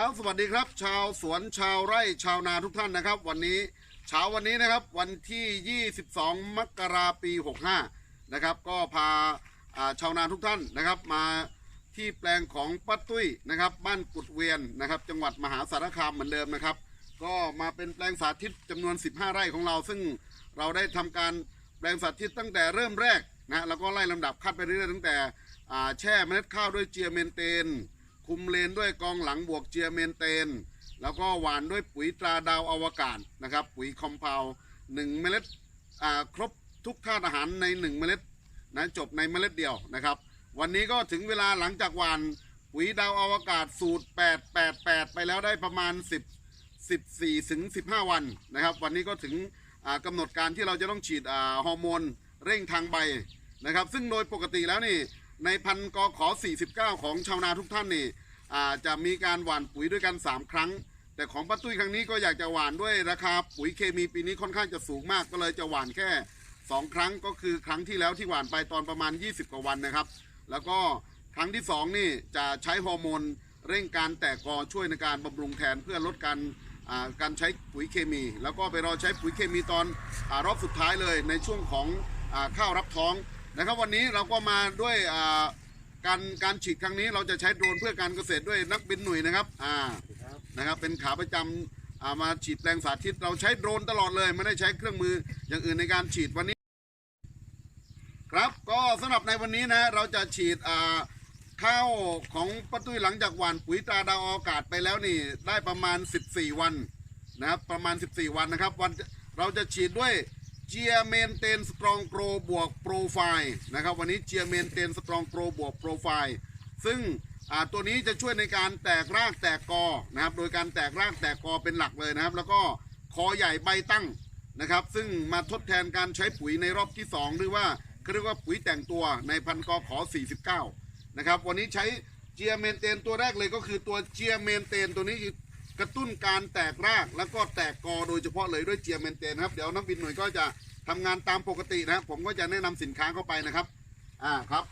ครับสวัสดีครับ ชาวสวนชาวไร่ชาวนาทุกท่านนะครับ วันนี้เช้าวันนี้นะครับวันที่ 22 มกราปี 65 นะครับ ก็พาชาวนาทุกท่านนะครับ มาที่แปลงของป้าตุ้ยนะครับ บ้านกุดเวียนนะครับ จังหวัดมหาสารคามเหมือนเดิมนะครับ ก็มาเป็นแปลงสาธิตจำนวน 15 ไร่ของเรา ซึ่งเราได้ทำการแปลงสาธิตตั้งแต่เริ่มแรกนะแล้วก็ไล่ลำดับคัดไปเรื่อยๆตั้งแต่แช่เมล็ดข้าวด้วยเจียเมนเตน คุมเลนด้วยกองหลังบวกเจียเมนเตน แล้วก็หวานด้วยปุ๋ยตราดาวอวกาศนะครับ ปุ๋ยคอมเพลหนึ่งเมล็ดครบทุกธาตุอาหารในหนึ่งเมล็ดนะจบในเมล็ดเดียวนะครับ วันนี้ก็ถึงเวลาหลังจากหวานปุ๋ยดาวอวกาศสูตร 888 ไปแล้วได้ประมาณ 10 14ถึง15 วันนะครับ วันนี้ก็ถึงอ่ากำหนดการที่เราจะต้องฉีดฮอร์โมนเร่งทางใบนะครับ ซึ่งโดยปกติแล้วนี่ ในพันกอขอ 49 ของชาวนาทุกท่านนี่อาจะมีการหว่านปุ๋ยด้วยกัน 3 ครั้ง แต่ของป้าตุ้ยครั้งนี้ก็อยากจะหว่านด้วยราคาปุ๋ยเคมีปีนี้ค่อนข้างจะสูงมากก็เลยจะหว่านแค่ 2 ครั้งก็คือครั้งที่แล้วที่หว่านไปตอนประมาณ 20 กว่าวันนะครับ แล้วก็ครั้งที่ 2 นี่จะใช้ฮอร์โมนเร่งการแตกกอช่วยในการบำรุงแทนเพื่อลดการการใช้ปุ๋ยเคมี แล้วก็ไปรอใช้ปุ๋ยเคมีตอนอรอบสุดท้ายเลยในช่วงของอข้าวรับท้อง นะครับวันนี้เราก็มาด้วยการการฉีดครั้งนี้เราจะใช้โดรนเพื่อการเกษตรด้วยนักบินหน่วยนะครับอ่านะครับเป็นขาประจำอ่ามาฉีดแปลงสาธิต เราใช้โดรนตลอดเลยไม่ได้ใช้เครื่องมืออย่างอื่นในการฉีดวันนี้ ครับก็สำหรับในวันนี้นะเราจะฉีดอ่าข้าวของป้าตุ้ยหลังจากหว่านปุ๋ยตราดาวอากาศไปแล้วนี่ได้ประมาณ 14 วันนะครับประมาณ 14 วันนะครับ วันเราจะฉีดด้วย เจียเมนเตนสตรองโกรบวกโปรไฟล์นะครับวันนี้เจียเมนเตนสตรองโกรบวกโปรไฟล์ซึ่งตัวนี้จะช่วยในการแตกรากแตกกอนะครับ โดยการแตกรากแตกกอเป็นหลักเลยนะครับ แล้วก็คอใหญ่ใบตั้งนะครับ ซึ่งมาทดแทนการใช้ปุ๋ยในรอบที่ 2 หรือว่าเขาเรียกว่าปุ๋ยแต่งตัวในพันกอขอ 49 นะครับ วันนี้ใช้เจียเมนเตนตัวแรกเลยก็คือตัวเจียเมนเตนตัวนี้ กระตุ้นการแตกรากแล้วก็แตกกอโดยเฉพาะเลยด้วยเจียเมนเตนครับ เดี๋ยวนักบินหน่วยก็จะทำงานตามปกตินะครับผมก็จะแนะนำสินค้าเข้าไปนะครับอ่าครับ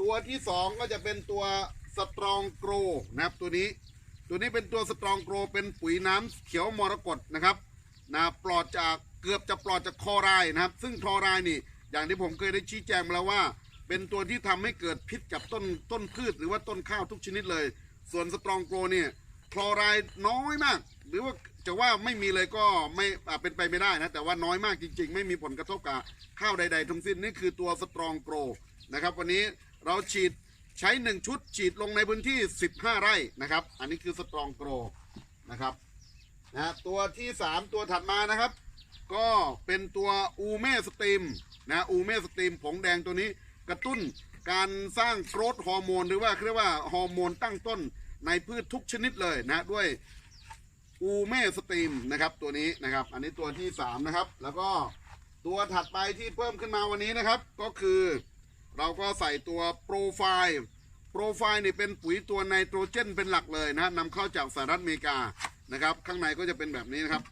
ตัวที่ 2 ก็จะเป็นตัวสตรองโกรนะครับตัวนี้ ตัวนี้เป็นตัวสตรองโกรเป็นปุ๋ยน้ำเขียวมรกตนะครับนะปลอดจากเกือบจะปลอดจากคอรด์นะครับ ซึ่งคอรด์นี่ อย่างที่ผมเคยได้ชี้แจงมาแล้วว่า เป็นตัวที่ทำให้เกิดพิษกับต้นต้นพืชหรือว่าต้นข้าวทุกชนิดเลย ส่วนสตรองโกรเนี่ย คลอไรด์น้อยมาก หรือว่าจะว่าไม่มีเลยก็ไม่อ่าเป็นไปไม่ได้นะ แต่ว่าน้อยมากจริง ๆ ไม่มีผลกระทบกับข้าวใด ๆ ทั้งสิ้นนี่คือตัวสตรองโกรนะครับ วันนี้เราฉีดใช้ 1 ชุดฉีดลงในพื้นที่ 15 ไร่นะครับ อันนี้คือสตรองโกรนะครับนะตัวที่ 3 ตัวถัดมานะครับ ก็เป็นตัวอูเมสตรีมนะอูเมสตรีมผงแดงตัวนี้กระตุ้นการสร้างโกรทฮอร์โมนหรือว่าเรียกว่าฮอร์โมนตั้งต้น ในพืชทุกชนิดเลยนะด้วยอูเมสตรีมนะครับตัวนี้นะครับ อันนี้ตัวที่ 3 นะครับ แล้วก็ตัวถัดไปที่เพิ่มขึ้นมาวันนี้นะครับ ก็คือเราก็ใส่ตัวโปรไฟล์โปรไฟล์นี่เป็นปุ๋ยตัวไนโตรเจนเป็นหลักเลยนะนำเข้าจากสหรัฐอเมริกานะครับ ข้างในก็จะเป็นแบบนี้นะครับ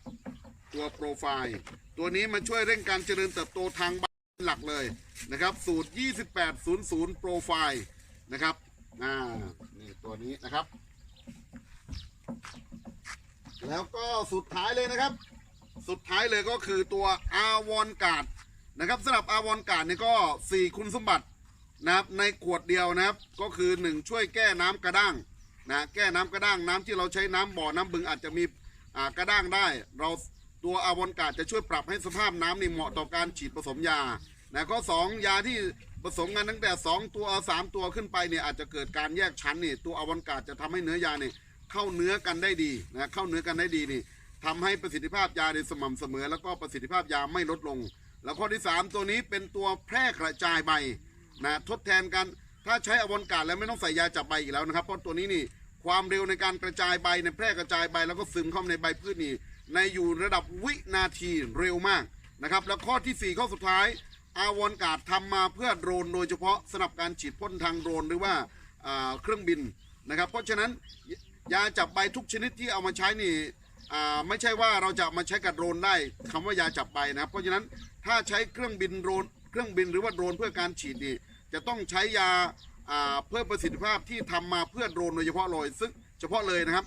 ตัวโปรไฟล์ตัวนี้มาช่วยเร่งการเจริญเติบโตทางใบเป็นหลักเลยนะครับ สูตร 2800 โปรไฟล์นะครับอ่านี่ตัวนี้นะครับ แล้วก็สุดท้ายเลยนะครับ สุดท้ายเลยก็คือตัวอาวอนการ์ดนะครับสำหรับอาวอนการ์ดนี่ยก็4คุณสมบัตินะครับในขวดเดียวนะครับก็คือ 1 ช่วยแก้น้ำกระด้างนะแก้น้ำกระด้างน้ำที่เราใช้น้ำบ่อน้ำบึงอาจจะมีกระด้างได้ เราตัวอาวอนการ์ดจะช่วยปรับให้สภาพน้ำนี่เหมาะต่อการฉีดผสมยานะก็สองยาที่ผสมกันตั้งแต่ 2 ตัวสามตัวขึ้นไปเนี่ยอาจจะเกิดการแยกชั้นนี่ตัวอาวอนกาดจะทำให้เนื้อยาเนี่ย เข้าเนื้อกันได้ดีนะเข้าเนื้อกันได้ดีนี่ทำให้ประสิทธิภาพยาในสม่ำเสมอ แล้วก็ประสิทธิภาพยาไม่ลดลง แล้วข้อที่ 3 ตัวนี้เป็นตัวแพร่กระจายใบนะทดแทนกันถ้าใช้อวอนกาดแล้วไม่ต้องใส่ยาจับใบอีกแล้วนะครับเพราะตัวนี้นี่ความเร็วในการกระจายใบในแพร่กระจายใบ แล้วก็ซึมเข้าในใบพืชนี่ในอยู่ระดับวินาทีเร็วมากนะครับแล้วข้อทีสี่4 ข้อสุดท้าย อาวอนกาดทำมาเพื่อโดรนโดยเฉพาะสำหรับการฉีดพ่นทางโดรนหรือว่าเครื่องบินนะครับ เพราะฉะนั้น ยาจับใบทุกชนิดที่เอามาใช้นี่ไม่ใช่ว่าเราจะมาใช้กับโดรนได้คำว่ายาจับใบนะครับ เพราะฉะนั้นถ้าใช้เครื่องบินโดรนเครื่องบินหรือว่าโดรนเพื่อการฉีดนี่จะต้องใช้ยาเพิ่มประสิทธิภาพที่ทำมาเพื่อโดรนโดยเฉพาะเลยซึ่งเฉพาะเลยนะครับ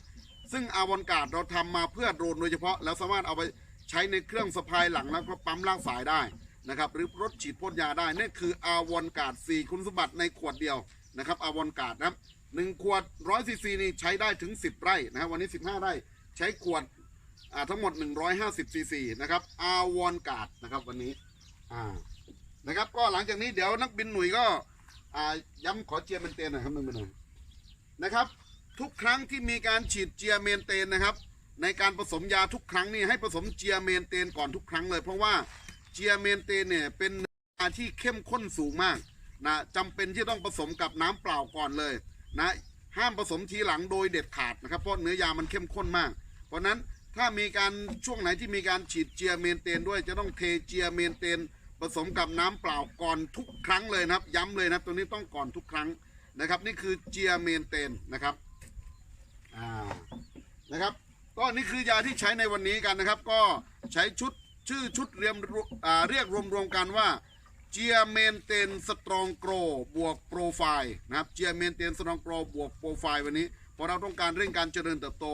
ซึ่งอาวอนการ์ดเราทำมาเพื่อโดรนโดยเฉพาะ แล้วสามารถเอาไปใช้ในเครื่องสะพายหลังแล้วก็ปั๊มลากสายได้นะครับ หรือรถฉีดพ่นยาได้นี่คืออาวอนการ์ด4คุณสมบัติในขวดเดียวนะครับอาวอนการ์ดนะครับ หนึ่งขวด100ซีซีนี่ใช้ได้ถึง 10 ไร่นะครับวันนี้ 15 ไร่ใช้ขวดอ่าทั้งหมด 150ซีซีนะครับอาวอนกาดนะครับวันนี้อ่านะครับก็หลังจากนี้เดี๋ยวนักบินหนุ่ยก็อ่าย้ำขอเจียมเป็นเตนหน่อยครับนักบินหนุ่ยนะครับ ทุกครั้งที่มีการฉีดเจียเมนเตนนะครับ ในการผสมยาทุกครั้งนี่ให้ผสมเจียเมนเตนก่อนทุกครั้งเลย เพราะว่าเจียเมนเตนเนี่ยเป็นยาที่เข้มข้นสูงมากนะจำเป็นที่ต้องผสมกับน้ำเปล่าก่อนเลย นะห้ามผสมทีหลังโดยเด็ดขาดนะครับ เพราะเนื้อยามันเข้มข้นมาก เพราะนั้นถ้ามีการช่วงไหนที่มีการฉีดเจียเมนเตนด้วยจะต้องเทเจียเมนเตนผสมกับน้ำเปล่าก่อนทุกครั้งเลยนะครับ ย้ำเลยนะตัวนี้ต้องก่อนทุกครั้งนะครับ นี่คือเจียเมนเตนนะครับอ่านะครับ ก็นี่คือยาที่ใช้ในวันนี้กันนะครับ ก็ใช้ชุดชื่อชุดเรียมเรียกรวมๆกันว่า เจียเมนเตนสตรองโกรบวกโปรไฟล์นะครับเจียเมนเตนสตรองโกรบวกโปรไฟล์วันนี้เพราะเราต้องการเร่งการเจริญเติบโต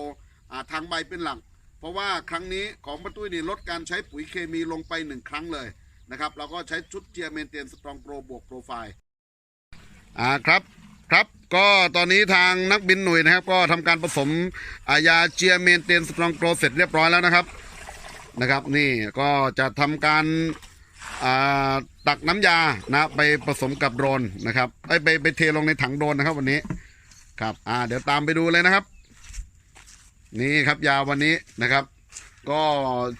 ทางใบเป็นหลัก เพราะว่าครั้งนี้ของป้าตุ้ยนี่ลดการใช้ปุ๋ยเคมีลงไปหนึ่งครั้งเลยนะครับเราก็ใช้ชุดเจียเมนเตนสตรองโกรบวกโปรไฟล์อ่าครับครับก็ตอนนี้ทางนักบินหน่วยนะครับ ก็ทำการผสมอายาเจียเมนเตนสตรองโกรเสร็จเรียบร้อยแล้วนะครับนะครับ นี่ก็จะทำการ ตักน้ำยานะไปผสมกับโดรนนะครับไอ้ยไปไปเทลงในถังโดรนนะครับวันนี้ครับอ่าเดี๋ยวตามไปดูเลยนะครับ นี่ครับยาวันนี้นะครับ ก็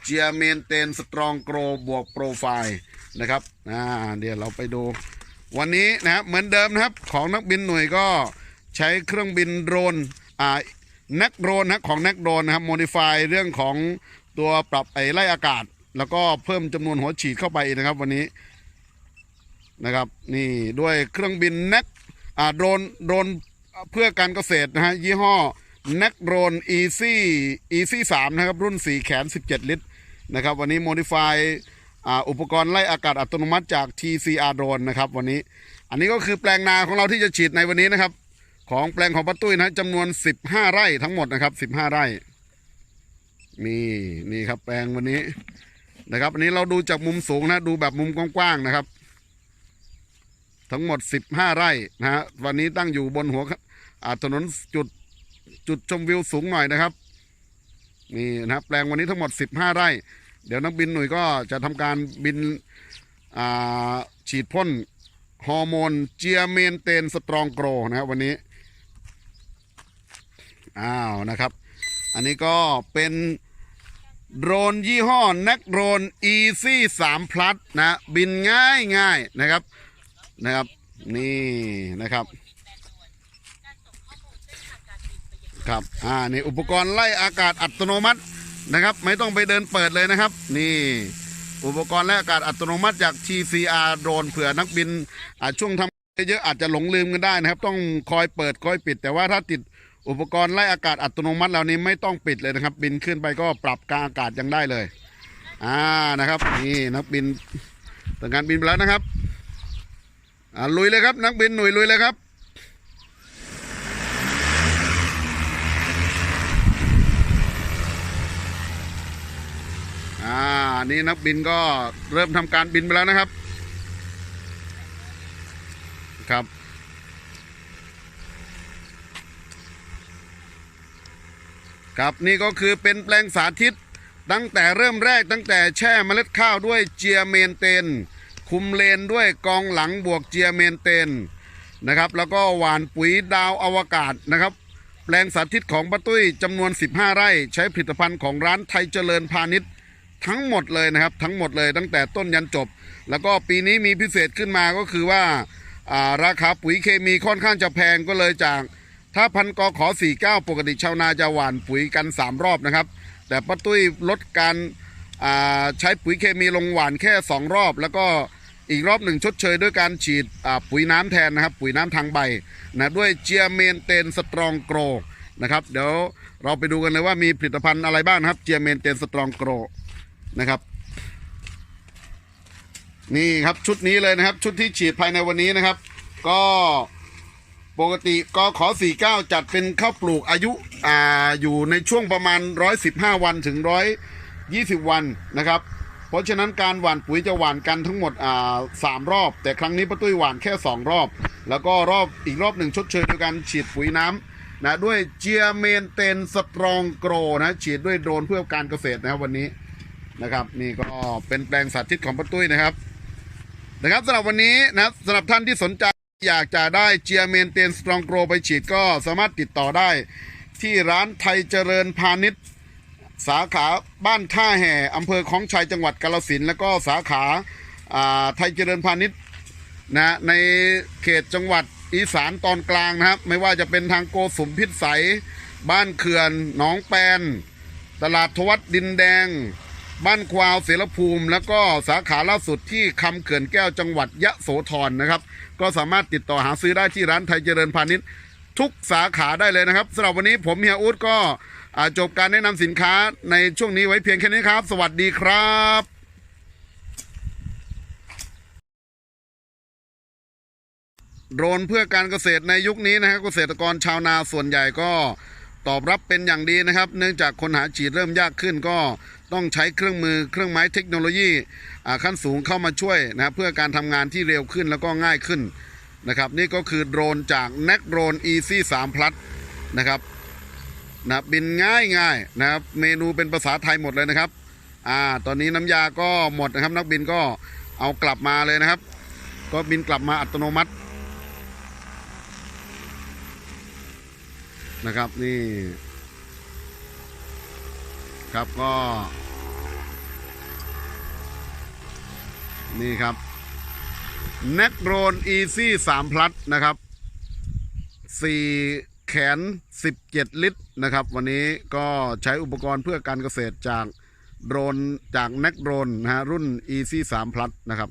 เจียเมนเตนสตรองโกรบวกโปรไฟล์นะครับอ่าเดี๋ยวเราไปดู วันนี้นะครับเหมือนเดิมนะครับของนักบินหน่วยก็ใช้เครื่องบินโดรนอ่านักโดรนนะของนักโดรนนะครับโมดิฟายเรื่องของตัวปรับไอไล่อากาศ แล้วก็เพิ่มจำนวนหัวฉีดเข้าไปนะครับวันนี้นะครับนี่ด้วยเครื่องบินนักอ่าโดรนโดรนเพื่อการเกษตรนะฮะยี่ห้อนักโดรน Easy Easy 3นะครับรุ่น4แขน 17 ลิตรนะครับวันนี้โมดิฟายอุปกรณ์ไล่อากาศอัตโนมัติจาก TCR Drone นะครับวันนี้อันนี้ก็คือแปลงนาของเราที่จะฉีดในวันนี้นะครับ ของแปลงของป้าตุ้ยนะจำนวน 15 ไร่ทั้งหมดนะครับ 15 ไร่นี่นี่ครับแปลงวันนี้ นะครับอันนี้เราดูจากมุมสูงนะดูแบบมุมกว้างๆนะครับ ทั้งหมด 15 ไร่นะฮะวันนี้ตั้งอยู่บนหัวอ่าถนนจุดจุดชมวิวสูงหน่อยนะครับนี่นะครับแปลงวันนี้ทั้งหมด 15 ไร่ เดี๋ยวนักบินหน่วยก็จะทำการบินฉีดพ่นฮอร์โมนเจียเมนเตนสตรองโกรนะครับวันนี้อ้าวนะครับ อันนี้ก็เป็น โดรนยี่ห้อนักโดรน Easy 3 Plus นะ บินง่ายง่ายนะครับนะครับ นี่นะครับ ครับอ่านี่อุปกรณ์ไล่อากาศอัตโนมัตินะครับ ไม่ต้องไปเดินเปิดเลยนะครับ นี่อุปกรณ์ไล่อากาศอัตโนมัติจาก TCR โดรนเผื่อนักบินอาช่วงทำเยอะๆอาจจะหลงลืมกันได้นะครับ ต้องคอยเปิดคอยปิด แต่ว่าถ้าติด อุปกรณ์ไล่อากาศอัตโนมัติเหล่านี้ไม่ต้องปิดเลยนะครับ บินขึ้นไปก็ปรับกลางอากาศยังได้เลยอ่านะครับนี่นักบินทำงานบินไปแล้วนะครับอ่าลุยเลยครับ นักบินหน่วยลุยเลยครับอ่านี่นักบินก็เริ่มทำการบินไปแล้วนะครับ ครับ ครับนี่ก็คือเป็นแปลงสาธิต ตั้งแต่เริ่มแรกตั้งแต่แช่เมล็ดข้าวด้วยเจียเมนเตน คุมเลนด้วยกองหลังบวกเจียเมนเตนนะครับ แล้วก็หวานปุ๋ยดาวอวกาศนะครับ แปลงสาธิตของป้าตุ้ยจำนวน 15 ไร่ ใช้ผลิตภัณฑ์ของร้านไทยเจริญพาณิชย์ทั้งหมดเลยนะครับ ทั้งหมดเลยตั้งแต่ต้นยันจบ แล้วก็ปีนี้มีพิเศษขึ้นมาก็คือว่าาราคาปุ๋ยเคมีค่อนข้างจะแพงก็เลยจาก ถ้าพันกอขอ49 ปกติชาวนาจะหว่านปุ๋ยกัน 3 รอบนะครับ แต่ป้าตุ้ยลดการใช้ปุ๋ยเคมีลงหว่านแค่ 2 รอบ แล้วก็อีกรอบหนึ่งชดเชยด้วยการฉีดปุ๋ยน้ำแทนนะครับ ปุ๋ยน้ำทางใบนะด้วยเจียเมนเตนสตรองโกรนะครับเดี๋ยวเราไปดูกันเลยว่ามีผลิตภัณฑ์อะไรบ้างครับเจียเมนเตนสตรองโกรนะครับ นี่ครับชุดนี้เลยนะครับ ชุดที่ฉีดภายในวันนี้นะครับ ก็ ปกติกขอ49 จัดเป็นข้าวปลูกอายุอ่าอยู่ในช่วงประมาณ 115 วันถึง 120 วันนะครับ เพราะฉะนั้นการหว่านปุ๋ยจะหว่านกันทั้งหมดอ่าสามรอบ แต่ครั้งนี้ป้าตุ้ยหว่านแค่ 2 รอบ แล้วก็รอบอีกรอบหนึ่งชดเชยโดยการฉีดปุ๋ยน้ำนะด้วยเจียเมนเตนสตรองโกรนะฉีดด้วยโดรนเพื่อการเกษตรนะครับวันนี้นะครับ นี่ก็เป็นแปลงสาธิตของป้าตุ้ยนะครับนะครับสำหรับวันนี้นะสำหรับท่านที่สนใจ อยากจะได้เจียเมนเตนสตรองโกรไปฉีดก็สามารถติดต่อได้ ที่ร้านไทยเจริญพาณิชย์สาขาบ้านท่าแห่อำเภอคลองชัยจังหวัดกาฬสินแล้วก็สาขาอ่าไทยเจริญพาณิชย์นะในเขตจังหวัดอีสานตอนกลางนะครับ ไม่ว่าจะเป็นทางโกสุมพิษใสบ้านเขื่อนหนองแปน ตลาดทวัดดินแดง บ้านควาวเสรภูมิ แล้วก็สาขาล่าสุดที่คำเขื่อนแก้วจังหวัดยะโสธรนะครับ ก็สามารถติดต่อหาซื้อได้ที่ร้านไทยเจริญพาณิชย์ทุกสาขาได้เลยนะครับสำหรับวันนี้ผมเฮียอูดก็จบการแนะนำสินค้าในช่วงนี้ไว้เพียงแค่นี้ครับ สวัสดีครับโดรนเพื่อการเกษตรในยุคนี้นะครับเกษตรกรชาวนาส่วนใหญ่ก็ตอบรับเป็นอย่างดีนะครับ เนื่องจากคนหาฉีดเริ่มยากขึ้นก็ ต้องใช้เครื่องมือเครื่องไม้เทคโนโลยีขั้นสูงเข้ามาช่วยนะครับเพื่อการทำงานที่เร็วขึ้นแล้วก็ง่ายขึ้นนะครับนี่ก็คือโดรนจาก n e c d r o n Easy 3 Plus นะครับนะบินง่ายง่ายนะครับเมนูเป็นภาษาไทยหมดเลยนะครับอ่าตอนนี้น้ำยาก็หมดนะครับ นักบินก็เอากลับมาเลยนะครับ ก็บินกลับมาอัตโนมัตินะครับนี่ ครับก็ นี่ครับ n e c d r o n Easy 3 Plus นะครับสี่แขน 17 ลิตรนะครับ วันนี้ก็ใช้อุปกรณ์เพื่อการเกษตรจากโดรนจากเน็กโดรนะฮะรุ่น e c 3 Plus นะครับ